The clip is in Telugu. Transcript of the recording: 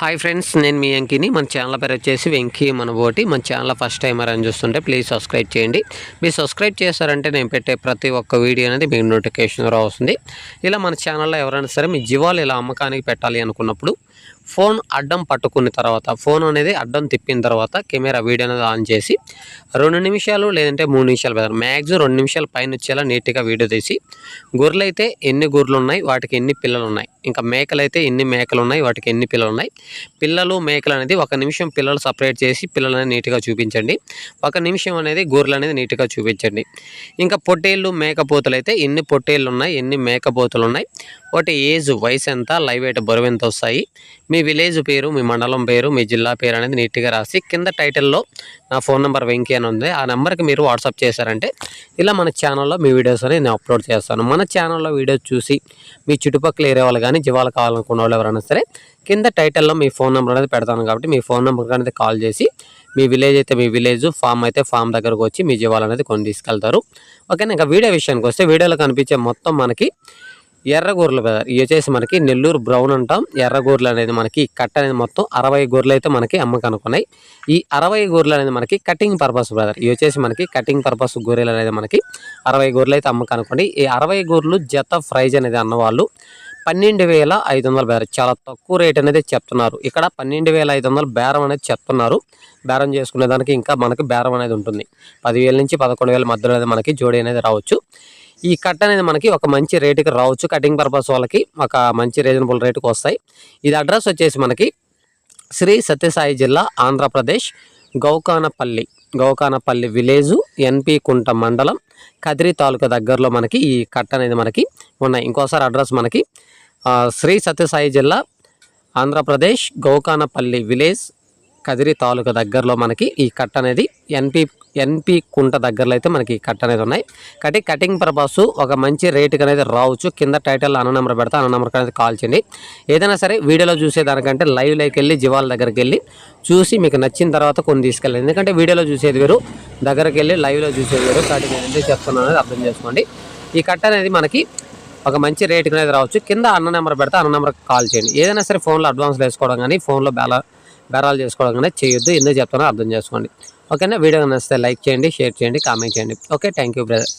హాయ్ ఫ్రెండ్స్ నేను మీ వెంకీని మన ఛానల్ పేరు వచ్చేసి వెంకీ మన బోటి. మన ఛానల్ ఫస్ట్ టైమర్ అని చూస్తుంటే ప్లీజ్ సబ్స్క్రైబ్ చేయండి. మీరు సబ్స్క్రైబ్ చేశారంటే నేను పెట్టే ప్రతి ఒక్క వీడియో అనేది మీకు నోటిఫికేషన్ ద్వారా వస్తుంది ఇలా మన ఛానల్లో ఎవరైనా సరే మీ జీవాలు ఇలా అమ్మకానికి పెట్టాలి అనుకున్నప్పుడు ఫోన్ అడ్డం పట్టుకున్న తర్వాత ఫోన్ అనేది అడ్డం తిప్పిన తర్వాత కెమెరా వీడియో అనేది ఆన్ చేసి రెండు నిమిషాలు లేదంటే మూడు నిమిషాలు పెద్ద మ్యాక్సిమం రెండు నిమిషాల పైన వచ్చేలా నీట్గా వీడియో తీసి గొర్రెలు అయితే ఎన్ని గొర్రెలు ఉన్నాయి వాటికి ఎన్ని పిల్లలు ఉన్నాయి? ఇంకా మేకలు అయితే ఎన్ని మేకలు ఉన్నాయి వాటికి ఎన్ని పిల్లలు ఉన్నాయి? పిల్లలు మేకలు అనేది ఒక నిమిషం పిల్లలు సపరేట్ చేసి పిల్లలు అనేది నీట్గా చూపించండి. ఒక నిమిషం అనేది గొర్రెలు అనేది నీట్గా చూపించండి. ఇంకా పొట్టేళ్ళు మేకపోతులు అయితే ఎన్ని పొట్టేళ్ళు ఉన్నాయి ఎన్ని మేకపోతులు ఉన్నాయి? ఒకటి ఏజ్ వయసు ఎంత లైవ్ వెయిట్ బరువు ఎంత వస్తాయి? మీ విలేజ్ పేరు మీ మండలం పేరు మీ జిల్లా పేరు అనేది నీట్గా రాసి కింద టైటిల్లో నా ఫోన్ నెంబర్ వెంకీ అని ఉంది. ఆ నెంబర్కి మీరు వాట్సాప్ చేశారంటే ఇలా మన ఛానల్లో మీ వీడియోస్ అనేది నేను అప్లోడ్ చేస్తాను. మన ఛానల్లో వీడియోస్ చూసి మీ చుట్టుపక్కల ఏరియా వాళ్ళు కానీ జీవాలు కావాలనుకున్న వాళ్ళు ఎవరైనా సరే కింద టైటిల్లో మీ ఫోన్ నెంబర్ అనేది పెడతాను కాబట్టి మీ ఫోన్ నెంబర్ అనేది కాల్ చేసి మీ విలేజ్ అయితే మీ విలేజ్ ఫామ్ అయితే ఫామ్ దగ్గరకు వచ్చి మీ జీవాలు అనేది కొని తీసుకెళ్తారు. ఓకేనా? ఇంకా వీడియో విషయానికి వస్తే వీడియోలో కనిపించే మొత్తం మనకి ఎర్రగూరలు బ్రదర్ ఇవి వచ్చేసి మనకి నెల్లూరు బ్రౌన్ అంటాం. ఎర్రగూరలు అనేది మనకి కట్ట అనేది మొత్తం అరవై గొర్రెలు అయితే మనకి అమ్మకం అనుకున్నాయి. ఈ అరవై గొర్రెలు అనేది మనకి కటింగ్ పర్పస్ బ్రదర్ ఇవి వచ్చేసి మనకి కటింగ్ పర్పస్ గొర్రెలు అనేది మనకి అరవై గొర్రెలు అయితే అమ్మకనుకోండి ఈ అరవై గొర్రెలు జత ప్రైజ్ అనేది అన్నవాళ్ళు పన్నెండు వేల ఐదు వందల బేరం. చాలా తక్కువ రేట్ అనేది చెప్తున్నారు. ఇక్కడ పన్నెండు వేల ఐదు వందల బేరం అనేది చెప్తున్నారు. బేరం చేసుకునే దానికి ఇంకా మనకి బేరం అనేది ఉంటుంది. పదివేల నుంచి పదకొండు వేల మధ్యలో అనేది మనకి జోడీ అనేది రావచ్చు. ఈ కట్ అనేది మనకి ఒక మంచి రేటుకి రావచ్చు. కటింగ్ పర్పస్ వాళ్ళకి ఒక మంచి రీజనబుల్ రేటుకి వస్తాయి. ఇది అడ్రస్ వచ్చేసి మనకి శ్రీ సత్యసాయి జిల్లా ఆంధ్రప్రదేశ్ గౌకానపల్లి. గౌకానపల్లి విలేజు ఎన్పి కుంట మండలం కదిరి తాలూకా దగ్గరలో మనకి ఈ కట్ట అనేది మనకి ఉన్నాయి. ఇంకోసారి అడ్రస్ మనకి శ్రీ సత్యసాయి జిల్లా ఆంధ్రప్రదేశ్ గౌకానపల్లి విలేజ్ కదిరి తాలూకా దగ్గరలో మనకి ఈ కట్ట అనేది ఎన్పి ఎన్పి కుంట దగ్గరలో అయితే మనకి కట్ కట్ట అనేది ఉన్నాయి. కటి కటింగ్ పర్పస్ ఒక మంచి రేటుకి అనేది రావచ్చు. కింద టైటిల్ అన్న నెంబర్ పెడతా అన్న నెంబర్కి అనేది కాల్ చేయండి. ఏదైనా సరే వీడియోలో చూసేదానికంటే లైవ్లోకి వెళ్ళి జీవాల దగ్గరికి వెళ్ళి చూసి మీకు నచ్చిన తర్వాత కొన్ని తీసుకెళ్ళండి. ఎందుకంటే వీడియోలో చూసేది వేరు దగ్గరికి వెళ్ళి లైవ్లో చూసేది వేరు. కాబట్టి నేను ఎందుకు చెప్తున్నాను అనేది అర్థం చేసుకోండి. ఈ కట్ట అనేది మనకి ఒక మంచి రేటుకి అనేది రావచ్చు. కింద అన్న నెంబర్ పెడితే అన్న నెంబర్కి కాల్ చేయండి. ఏదైనా సరే ఫోన్లో అడ్వాన్స్ వేసుకోవడం కానీ ఫోన్లో బ్యాలెన్స్ బేరాలు చేసుకోవడం చేయొద్దు. ఎందుకు చెప్తానో అర్థం చేసుకోండి. ఓకేనా? వీడియో నచ్చితే లైక్ చేయండి షేర్ చేయండి కామెంట్ చేయండి. Okay thank you brother.